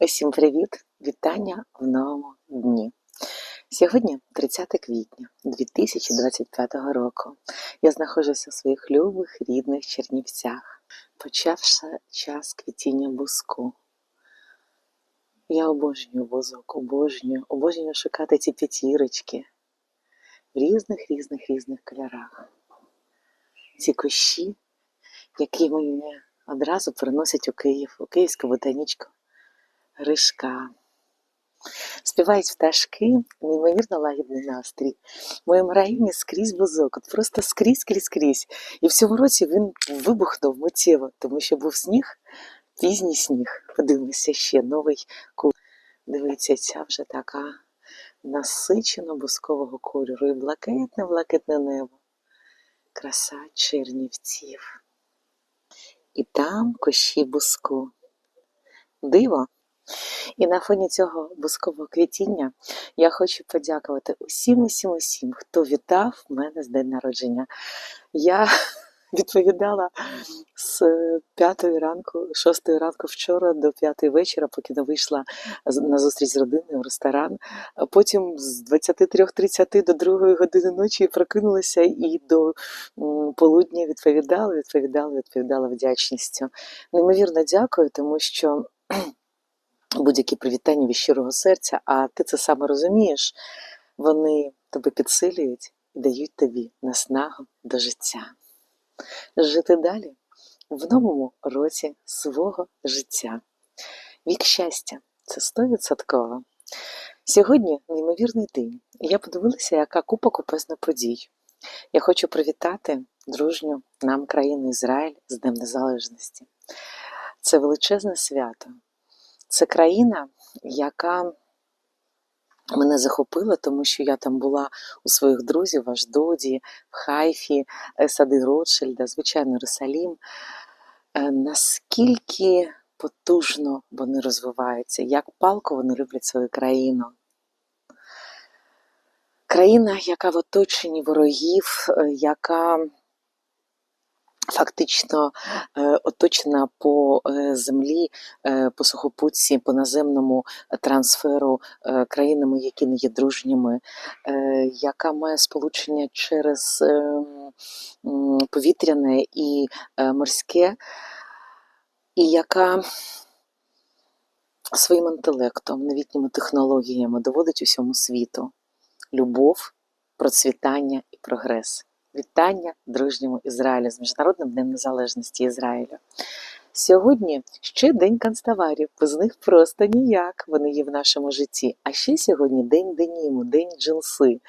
Усім привіт! Вітання в новому дні. Сьогодні 30 квітня 2025 року. Я знаходжуся в своїх любих рідних Чернівцях, почавши час квітіння буску. Я обожнюю бузок, обожнюю, обожнюю шукати ці п'ятірочки в різних, різних, різних кольорах. Ці кущі, які мені одразу переносять у Київ, у Київську ботанічку Гришка. Співають пташки, неймовірно лагідний настрій. В моєму районі скрізь бузок, просто скрізь, скрізь, скрізь. І в цьому році він вибухнув миттєво, тому що був сніг, пізній сніг. Подивимося ще новий кут. Дивіться, ця вже така насичено бускового кольору і блакитне, блакитне небо. Краса чернівців. І там кущі буску. Диво. І на фоні цього бускового квітіння я хочу подякувати усім, усім, усім, хто вітав мене з день народження. Я відповідала з п'ятої ранку, шостої ранку вчора до п'ятої вечора, поки не вийшла на зустріч з родиною в ресторан. Потім з 23.30 до 2 години ночі прокинулася і до полудня відповідала, відповідала, відповідала вдячністю. Неймовірно дякую, тому що будь-які привітання від щирого серця, а ти це саме розумієш, вони тебе підсилюють і дають тобі наснагу до життя. Жити далі в новому році свого життя. Вік щастя це стовідсотково. Сьогодні неймовірний день. Я подивилася, яка купа купезна подій. Я хочу привітати дружню нам країну Ізраїль з Днем Незалежності. Це величезне свято. Це країна, яка мене захопила, тому що я там була у своїх друзів в Аждоді, в Хайфі, е, сади Ротшильда, звичайно, Єрусалім. Е, Наскільки потужно вони розвиваються, як палко вони люблять свою країну. Країна, яка в оточенні ворогів, е, яка фактично е, оточена по е, землі, е, по сухопутці, по наземному трансферу країнами, які не є дружніми, яка має сполучення через е, м, повітряне і морське, і яка своїм інтелектом, новітніми технологіями доводить усьому світу любов, процвітання і прогрес. Вітання дружньому Ізраїлю з Міжнародним днем Незалежності Ізраїлю. Сьогодні ще день канцтоварів, без них просто ніяк. Вони є в нашому житті. А ще сьогодні день деніму, день джинси.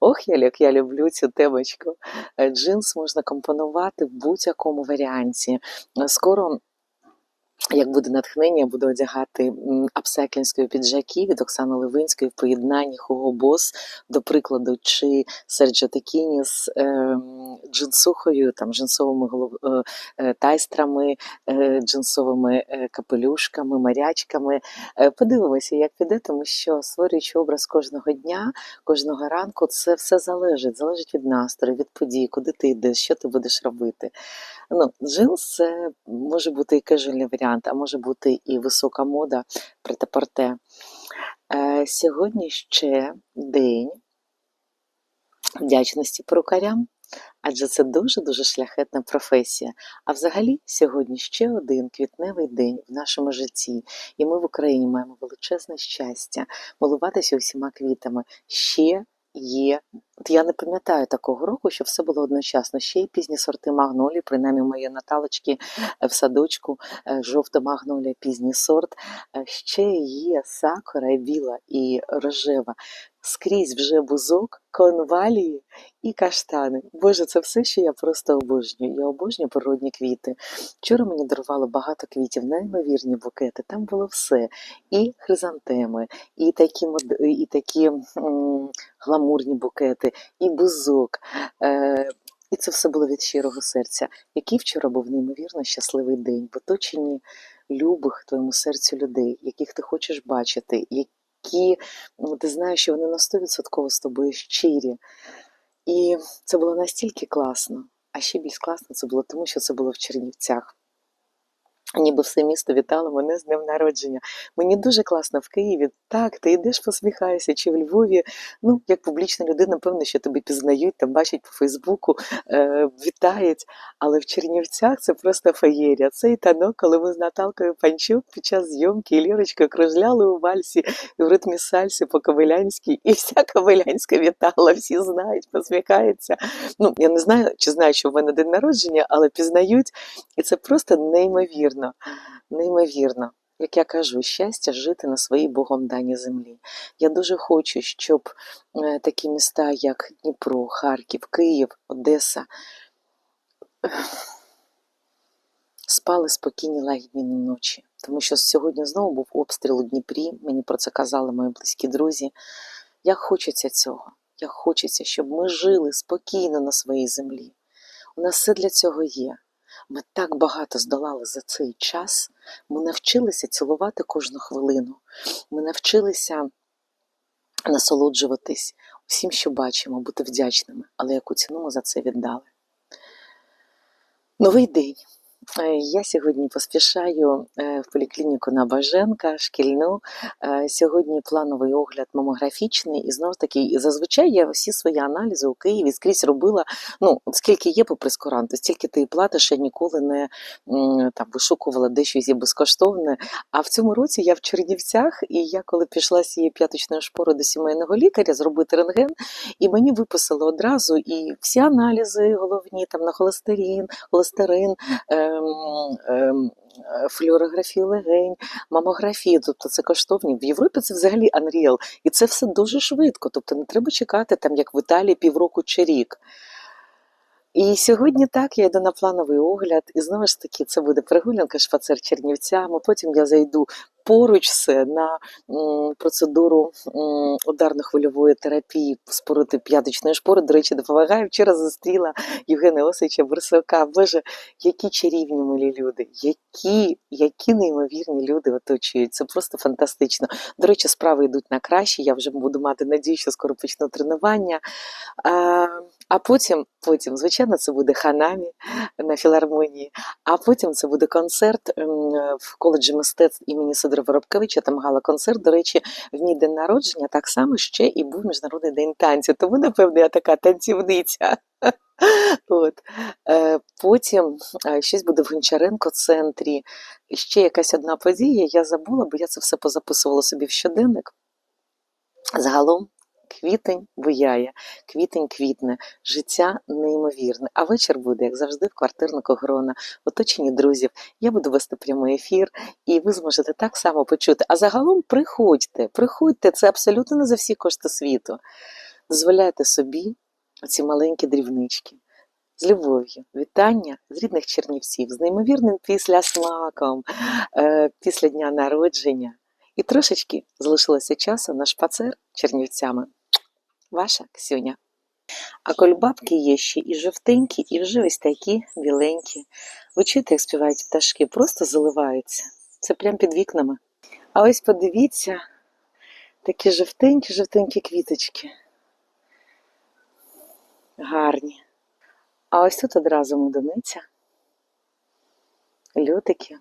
Ох, я як я люблю цю темочку. Е, Джинс можна компонувати в будь-якому варіанті. Е, Скоро як буде натхнення, буду одягати апсеклінської піджаки від Оксани Левинської в поєднанні Hugo Boss, до прикладу, чи Серджо Текіні з ем, джинсухою, там, джинсовими голов... е, е, тайстрами, е, джинсовими е, капелюшками, марячками. Е, Подивимося, як піде, тому що створюючи образ кожного дня, кожного ранку, це все залежить. Залежить від настрою, від подій, куди ти йдеш, що ти будеш робити. Ну, джинс це може бути і кежуальний варіант, а може бути і висока мода претапорте. Е, сьогодні ще день вдячності перукарям, адже це дуже-дуже шляхетна професія. А взагалі сьогодні ще один квітневий день в нашому житті. І ми в Україні маємо величезне щастя милуватися усіма квітами. Ще є. От я не пам'ятаю такого року, що все було одночасно. Ще й пізні сорти магнолії, принаймні мої Наталочки е, в садочку, е, жовта магнолія, пізній сорт. Е, Ще є сакура біла і рожева. Скрізь вже бузок, конвалії і каштани. Боже, це все, що я просто обожнюю. Я обожнюю природні квіти. Вчора мені дарувало багато квітів, неймовірні букети. Там було все. І хризантеми, і такі, і такі м, гламурні букети, і бузок. Е, і це все було від щирого серця. Який вчора був неймовірно щасливий день в оточенні любих твоєму серцю людей, яких ти хочеш бачити, які ну, ти знаєш, що вони на 100% з тобою щирі. І це було настільки класно. А ще більш класно це було тому, що це було в Чернівцях. Ніби все місто вітало мене з днем народження. Мені дуже класно в Києві. Так, ти йдеш, посміхаєшся, чи в Львові. Ну, як публічна людина, певно, що тебе пізнають, там бачать по Фейсбуку, е, вітають. Але в Чернівцях це просто феєрія. Цей танок, коли ми з Наталкою Панчук під час зйомки і Лірочкою кружляли у вальсі в ритмі сальсі по Ковилянській, і вся Ковилянська вітала, всі знають, посміхаються. Ну, я не знаю, чи знаю, що в мене день народження, але пізнають, і це просто неймовірно, неймовірно. Як я кажу, щастя жити на своїй Богом даній землі. Я дуже хочу, щоб е, такі міста, як Дніпро, Харків, Київ, Одеса, спали спокійні лагідні ночі. Тому що сьогодні знову був обстріл у Дніпрі, мені про це казали мої близькі друзі. Як хочеться цього, як хочеться, щоб ми жили спокійно на своїй землі. У нас все для цього є. Ми так багато здолали за цей час. Ми навчилися цілувати кожну хвилину. Ми навчилися насолоджуватись усім, що бачимо, бути вдячними, але яку ціну ми за це віддали. Новий день. Е, Я сьогодні поспішаю е, в поліклініку на Баженка, шкільну. Е, Сьогодні плановий огляд мамографічний, і знову ж таки, зазвичай я всі свої аналізи у Києві скрізь робила. Ну, скільки є по прескуранту, стільки ти платиш, я ніколи не там вишукувала де щось є безкоштовне. А в цьому році я в Чернівцях, і я коли пішла з цієї п'яточної шпори до сімейного лікаря зробити рентген, і мені виписали одразу і всі аналізи головні там на холестерин, холестерин. Ем, ем, флюорографію легень, мамографію, тобто це коштовні. В Європі це взагалі Unreal. І це все дуже швидко. Тобто не треба чекати, там, як в Італії, півроку чи рік. І сьогодні так, я йду на плановий огляд, і знову ж таки, це буде прогулянка шпацер Чернівцями. Потім я зайду поруч все на процедуру ударно-хвильової терапії спорити п'яточної шпори. До речі, допомагає. Вчора зустріла Євгена Осича Бурсака. Боже, які чарівні милі люди, які, які неймовірні люди оточують. Це просто фантастично. До речі, справи йдуть на краще. Я вже буду мати надію, що скоро почну тренування. А потім, потім, звичайно, це буде ханамі на філармонії. А потім це буде концерт ем, в коледжі мистецтв імені Сидора Воробковича. Там гала концерт. До речі, в мій день народження так само ще і був міжнародний день танцю. Тому, напевно, я така танцівниця. От. Е, Потім е, щось буде в Гончаренко центрі. Ще якась одна подія. Я забула, бо я це все позаписувала собі в щоденник. Загалом квітень буяє, квітень квітне, життя неймовірне. А вечір буде, як завжди, в квартирнику Грона, в оточенні друзів. Я буду вести прямий ефір, і ви зможете так само почути. А загалом приходьте, приходьте, це абсолютно не за всі кошти світу. Дозволяйте собі оці маленькі дрібнички. З любов'ю, вітання з рідних чернівців, з неймовірним післясмаком е, після дня народження. І трошечки залишилося часу на шпацер чернівцями. Ваша Ксюня. А кольбабки є ще і жовтенькі, і вже ось такі біленькі. Ви чуєте, як співають пташки, просто заливаються. Це прямо під вікнами. А ось подивіться, такі жовтенькі-жовтенькі квіточки. Гарні. А ось тут одразу медуниця, лютики.